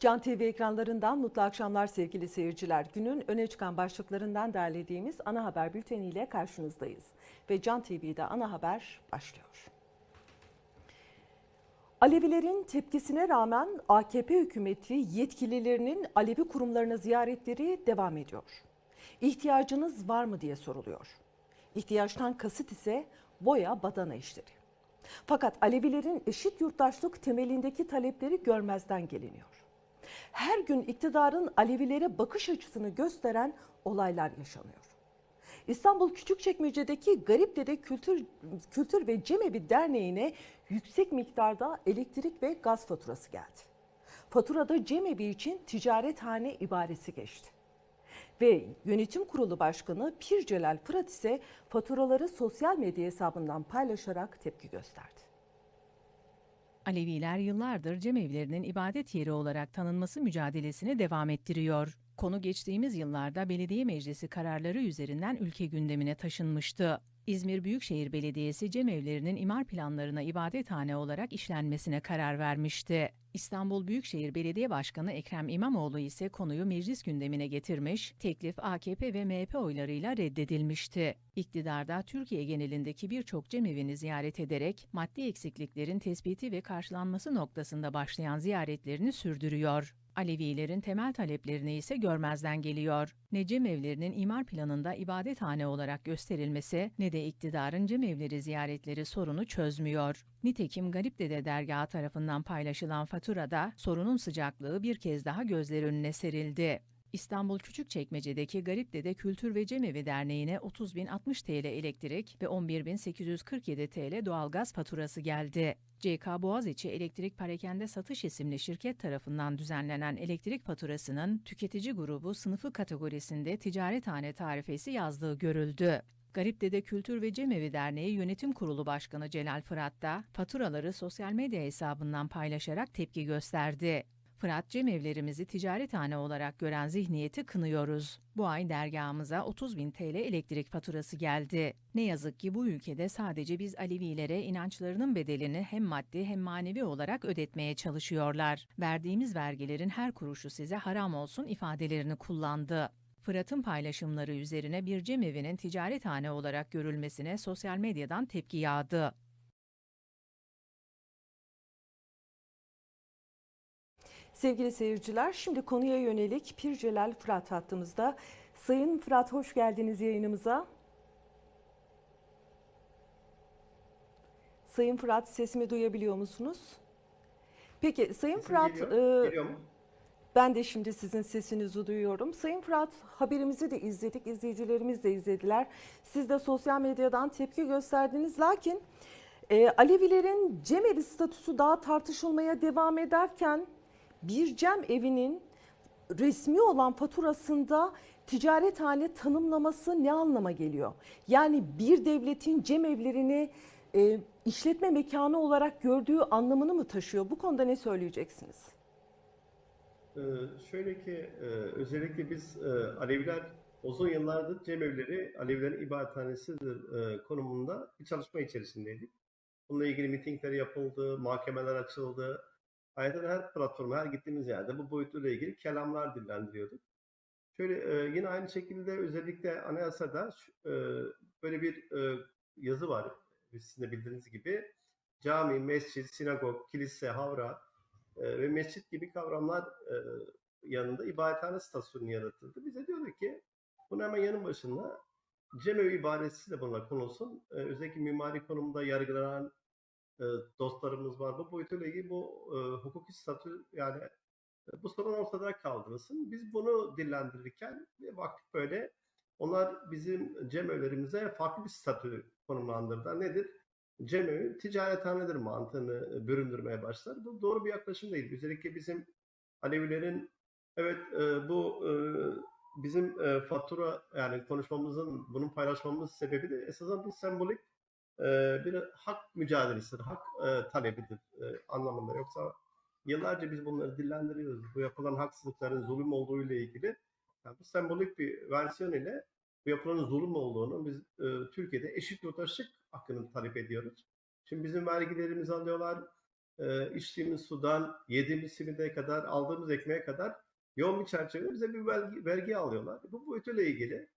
Can TV ekranlarından mutlu akşamlar sevgili seyirciler. Günün öne çıkan başlıklarından derlediğimiz ana haber bülteniyle karşınızdayız. Ve Can TV'de ana haber başlıyor. Alevilerin tepkisine rağmen AKP hükümeti yetkililerinin Alevi kurumlarına ziyaretleri devam ediyor. İhtiyacınız var mı diye soruluyor. İhtiyaçtan kasıt ise boya badana işleri. Fakat Alevilerin eşit yurttaşlık temelindeki talepleri görmezden geliniyor. Her gün iktidarın Alevilere bakış açısını gösteren olaylar yaşanıyor. İstanbul Küçükçekmece'deki Garipdere Kültür, Kültür ve Cemevi Derneği'ne yüksek miktarda elektrik ve gaz faturası geldi. Faturada Cemevi için ticarethane ibaresi geçti. Ve yönetim kurulu başkanı Pir Celal Fırat ise faturaları sosyal medya hesabından paylaşarak tepki gösterdi. Aleviler yıllardır cemevlerinin ibadet yeri olarak tanınması mücadelesini devam ettiriyor. Konu geçtiğimiz yıllarda belediye meclisi kararları üzerinden ülke gündemine taşınmıştı. İzmir Büyükşehir Belediyesi cemevlerinin imar planlarına ibadethane olarak işlenmesine karar vermişti. İstanbul Büyükşehir Belediye Başkanı Ekrem İmamoğlu ise konuyu meclis gündemine getirmiş, teklif AKP ve MHP oylarıyla reddedilmişti. İktidarda Türkiye genelindeki birçok cemevini ziyaret ederek maddi eksikliklerin tespiti ve karşılanması noktasında başlayan ziyaretlerini sürdürüyor. Alevilerin temel taleplerini ise görmezden geliyor. Ne cemevlerinin imar planında ibadethane olarak gösterilmesi ne de iktidarın cemevleri ziyaretleri sorunu çözmüyor. Nitekim Garipdede dergahı tarafından paylaşılan faturada sorunun sıcaklığı bir kez daha gözler önüne serildi. İstanbul Küçükçekmece'deki Garipdede Kültür ve Cemevi Derneği'ne 30.060 TL elektrik ve 11.847 TL doğalgaz faturası geldi. CK Boğaziçi Elektrik Parakende Satış isimli şirket tarafından düzenlenen elektrik faturasının tüketici grubu sınıfı kategorisinde ticarethane tarifesi yazdığı görüldü. Garipdede Kültür ve Cemevi Derneği Yönetim Kurulu Başkanı Celal Fırat da faturaları sosyal medya hesabından paylaşarak tepki gösterdi. Fırat cemevlerimizi ticarethane olarak gören zihniyeti kınıyoruz. Bu ay dergahımıza 30 bin TL elektrik faturası geldi. Ne yazık ki bu ülkede sadece biz Alevilere inançlarının bedelini hem maddi hem manevi olarak ödetmeye çalışıyorlar. Verdiğimiz vergilerin her kuruşu size haram olsun ifadelerini kullandı. Fırat'ın paylaşımları üzerine bir cemevinin ticarethane olarak görülmesine sosyal medyadan tepki yağdı. Sevgili seyirciler, şimdi konuya yönelik Pir Celal Fırat hattımızda. Sayın Fırat hoş geldiniz yayınımıza. Sayın Fırat sesimi duyabiliyor musunuz? Peki Sayın Sesim Fırat, geliyor. e, Geliyor mu? ben de şimdi sizin sesinizi duyuyorum. Sayın Fırat haberimizi de izledik, izleyicilerimiz de izlediler. Siz de sosyal medyadan tepki gösterdiniz. Lakin e, Alevilerin cemevi statüsü daha tartışılmaya devam ederken bir cem evinin resmi olan faturasında ticarethane tanımlaması ne anlama geliyor? Yani bir devletin cem evlerini e, işletme mekanı olarak gördüğü anlamını mı taşıyor? Bu konuda ne söyleyeceksiniz? Ee, şöyle ki e, özellikle biz e, Aleviler uzun yıllardır cemevleri Alevilerin ibadethanesidir e, konumunda bir çalışma içerisindeydik. Bununla ilgili mitingler yapıldı, mahkemeler açıldı. Ayrıca her platforma, her gittiğimiz yerde bu boyutuyla ilgili kelamlar dillendiriyorduk. Şöyle e, yine aynı şekilde özellikle anayasada e, böyle bir e, yazı var. Sizin de bildiğiniz gibi cami, mescit, sinagog, kilise, havra e, ve mescit gibi kavramlar e, yanında ibadethane stasyonu yaratıldı. Bize diyorduk ki bunun hemen yanı başında cemevi ibadetçisi de buna konulsun. E, özellikle mimari konumda yargılanan dostlarımız var. Bu boyutuyla ilgili bu e, hukuki statü yani bu sorun ortada kaldırılsın. Biz bunu dillendirirken bir baktık böyle onlar bizim cemevlerimize farklı bir statü konumlandırdılar. Nedir? Cemevi ticarethanedir mantığını büründürmeye başlar. Bu doğru bir yaklaşım değil. Özellikle bizim Alevilerin evet e, bu e, bizim e, fatura yani konuşmamızın bunu paylaşmamız sebebi de esasen bir sembolik bir hak mücadelesidir, hak e, talebidir anlamında. Yoksa yıllarca biz bunları dillendiriyoruz. Bu yapılan haksızlıkların zulüm olduğu ile ilgili yani bu sembolik bir versiyon ile bu yapılan zulüm olduğunu biz Türkiye'de eşit yurttaşlık hakkını talep ediyoruz. Şimdi bizim vergilerimizi alıyorlar. içtiğimiz sudan, yediğimiz simide kadar, aldığımız ekmeğe kadar yoğun bir çerçevede bize bir vergi, vergi alıyorlar. Bu boyutuyla ilgili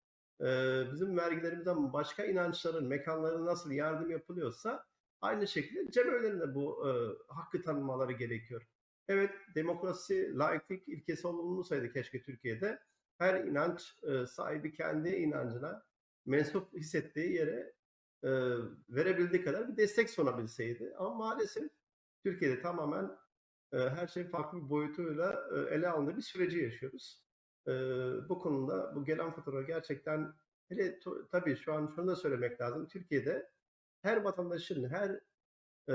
bizim vergilerimizden başka inançların, mekanların nasıl yardım yapılıyorsa aynı şekilde cemevlerinde bu e, hakkı tanınmaları gerekiyor. Evet demokrasi, laiklik ilkesi olunmasaydı keşke Türkiye'de her inanç e, sahibi kendi inancına mensup hissettiği yere e, verebildiği kadar bir destek sunabilseydi. Ama maalesef Türkiye'de tamamen her şey farklı bir boyutuyla ele alındığı bir süreci yaşıyoruz. E, bu konuda bu gelen fatura gerçekten hele to- tabii şu an şunu da söylemek lazım. Türkiye'de her vatandaşın, her e,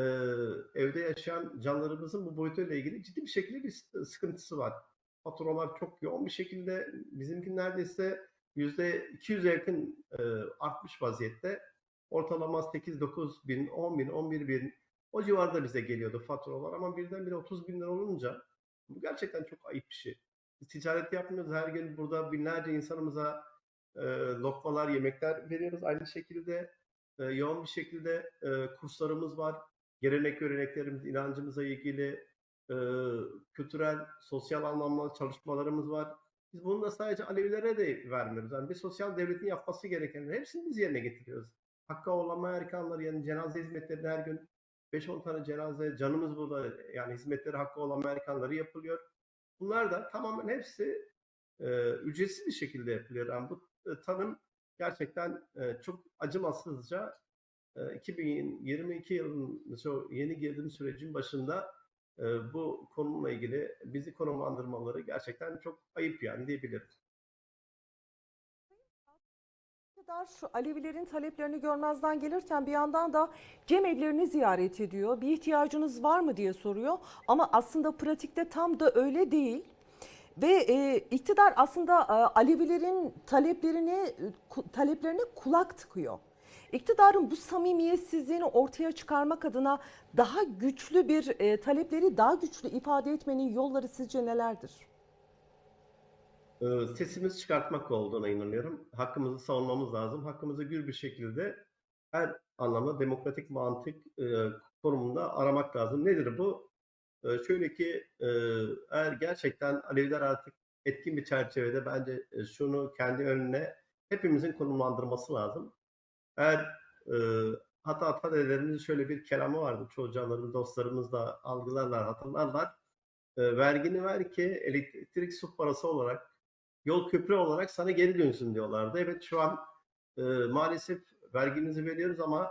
evde yaşayan canlarımızın bu boyutuyla ilgili ciddi bir şekilde bir sıkıntısı var. Faturalar çok yoğun bir şekilde bizimki neredeyse yüzde 200'e yakın e, artmış vaziyette. Ortalama 8-9 bin, 10 bin, 11 bin o civarda bize geliyordu faturalar ama birdenbire 30 bin lira olunca bu gerçekten çok ayıp bir şey. Biz ticaret yapmıyoruz. Her gün burada binlerce insanımıza e, lokmalar, yemekler veriyoruz. Aynı şekilde e, yoğun bir şekilde e, kurslarımız var. Gelenek göreneklerimiz, inancımıza ilgili e, kültürel, sosyal anlamda çalışmalarımız var. Biz bunu da sadece Alevilere de vermiyoruz. Yani bir sosyal devletin yapması gerekenleri hepsini biz yerine getiriyoruz. Hakkı olama erkanları yani cenaze hizmetlerini her gün 5-10 tane cenaze canımız burada yani hizmetleri hakkı olan Amerikanları yapılıyor. Bunlar da tamamen hepsi e, ücretsiz bir şekilde yapılıyor. Yani bu e, tanım gerçekten e, çok acımasızca e, 2022 yılının yeni girdiğim sürecin başında e, bu konumla ilgili bizi konumlandırmaları gerçekten çok ayıp yani diyebilirim. İktidar şu Alevilerin taleplerini görmezden gelirken bir yandan da cemevlerini ziyaret ediyor. Bir ihtiyacınız var mı diye soruyor. Ama aslında pratikte tam da öyle değil. Ve e, iktidar aslında e, Alevilerin taleplerini taleplerine kulak tıkıyor. İktidarın bu samimiyetsizliğini ortaya çıkarmak adına daha güçlü bir e, talepleri daha güçlü ifade etmenin yolları sizce nelerdir? E, sesimizi çıkartmak olduğuna inanıyorum. Hakkımızı savunmamız lazım. Hakkımızı gür bir şekilde her anlamda demokratik mantık e, konumunda aramak lazım. Nedir bu? E, şöyle ki e, eğer gerçekten Aleviler artık etkin bir çerçevede bence şunu kendi önüne hepimizin konumlandırması lazım. Eğer e, hatta atadeelerimizin şöyle bir kelamı vardı. Çoğu canlarımız, dostlarımız da algılarlar, hatırlarlar. E, vergini ver ki elektrik su parası olarak yol köprü olarak sana geri dönsün diyorlardı. Evet şu an e, maalesef vergimizi veriyoruz ama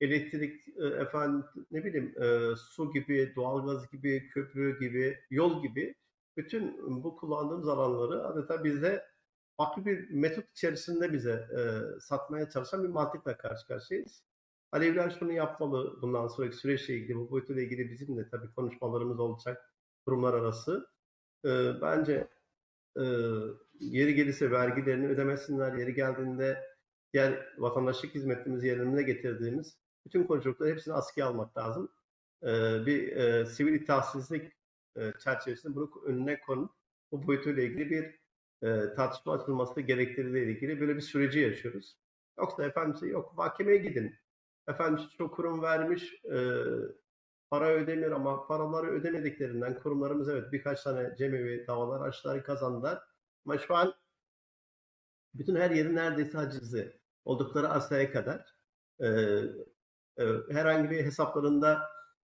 elektrik e, efendim ne bileyim e, su gibi, doğalgaz gibi, köprü gibi, yol gibi bütün bu kullandığımız alanları adeta bize farklı bir metot içerisinde bize e, satmaya çalışan bir mantıkla karşı karşıyayız. Aleviler şunu yapmalı bundan sonraki süreçle ilgili, bu boyutuyla ilgili bizim de tabii konuşmalarımız olacak kurumlar arası. E, bence e, yeri gelirse vergilerini ödemesinler, yeri geldiğinde diğer vatandaşlık hizmetimizi yerine getirdiğimiz bütün koşulları hepsini askıya almak lazım. E, bir e, sivil itaatsizlik e, çerçevesinde bunu önüne konup bu boyutuyla ilgili bir e, tartışma açılması gerektiğiyle ilgili böyle bir süreci yaşıyoruz. Yoksa efendim şey yok mahkemeye gidin. Efendim şu kurum vermiş e, para ödemiyor ama paraları ödemediklerinden kurumlarımız evet birkaç tane cemevi davalar açtılar kazandılar. Ama şu an bütün her yeri neredeyse hacizli oldukları arsaya kadar e, e, herhangi bir hesaplarında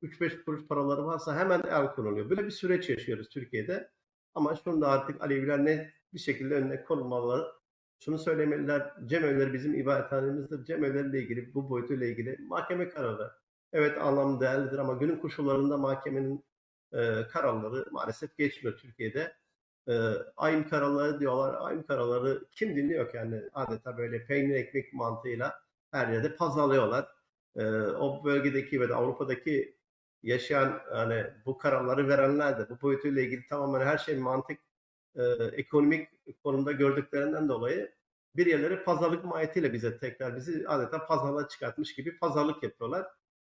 3-5 kuruş paraları varsa hemen el konuluyor. Böyle bir süreç yaşıyoruz Türkiye'de. Ama şunu da artık Aleviler ne bir şekilde önüne konulmalı. Şunu söylemeliler, cemevleri bizim ibadethanemizdir. Cemevleriyle ilgili, bu boyutuyla ilgili mahkeme kararı. Evet anlamı değerlidir ama günün koşullarında mahkemenin e, kararları maalesef geçmiyor Türkiye'de. E, aynı kararları diyorlar. Aynı kararları kim dinliyor ki yani adeta böyle peynir ekmek mantığıyla her yerde pazarlıyorlar. E, o bölgedeki ve de Avrupa'daki yaşayan hani bu kararları verenler de bu boyutuyla ilgili tamamen her şey mantık e, ekonomik konumda gördüklerinden dolayı bir yerlere pazarlık mahiyetiyle bize tekrar bizi adeta pazarlığa çıkartmış gibi pazarlık yapıyorlar.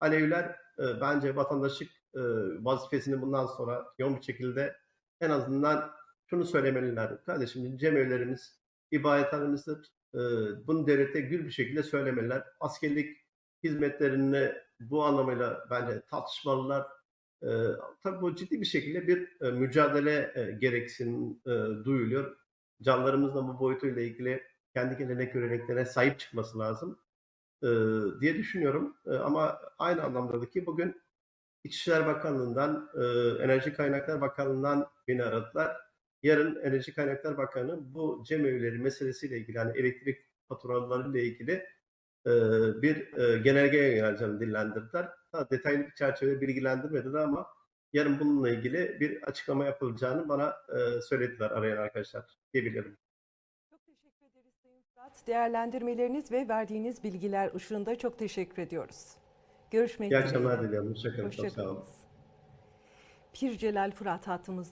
Aleviler e, bence vatandaşlık e, vazifesini bundan sonra yoğun bir şekilde en azından şunu söylemeliler. Kardeşim cemevlerimiz, ibadethanemizdir. E, bunu devlete gül bir şekilde söylemeliler. Askerlik hizmetlerini bu anlamıyla bence tartışmalılar. E, tabii bu ciddi bir şekilde bir e, mücadele e, gereksin e, duyuluyor. Canlarımızla bu boyutuyla ilgili kendi gelenek göreneklerine sahip çıkması lazım diye düşünüyorum. E, ama aynı anlamda da ki bugün İçişler Bakanlığı'ndan, e, Enerji Kaynaklar Bakanlığı'ndan beni aradılar. Yarın Enerji Kaynaklar Bakanı bu cemevleri meselesiyle ilgili, yani elektrik faturalarıyla ilgili e, bir e, genelge yayınlanacağını dillendirdiler. Daha detaylı bir çerçeve bilgilendirmediler ama yarın bununla ilgili bir açıklama yapılacağını bana e, söylediler arayan arkadaşlar diyebilirim. Çok teşekkür ederiz Sayın Fırat. Değerlendirmeleriniz ve verdiğiniz bilgiler ışığında çok teşekkür ediyoruz. Görüşmek İyi dileğiyle. akşamlar diliyorum. Hoşçakalın. Çok sağ olun. Pir Celal Fırat hattımızda.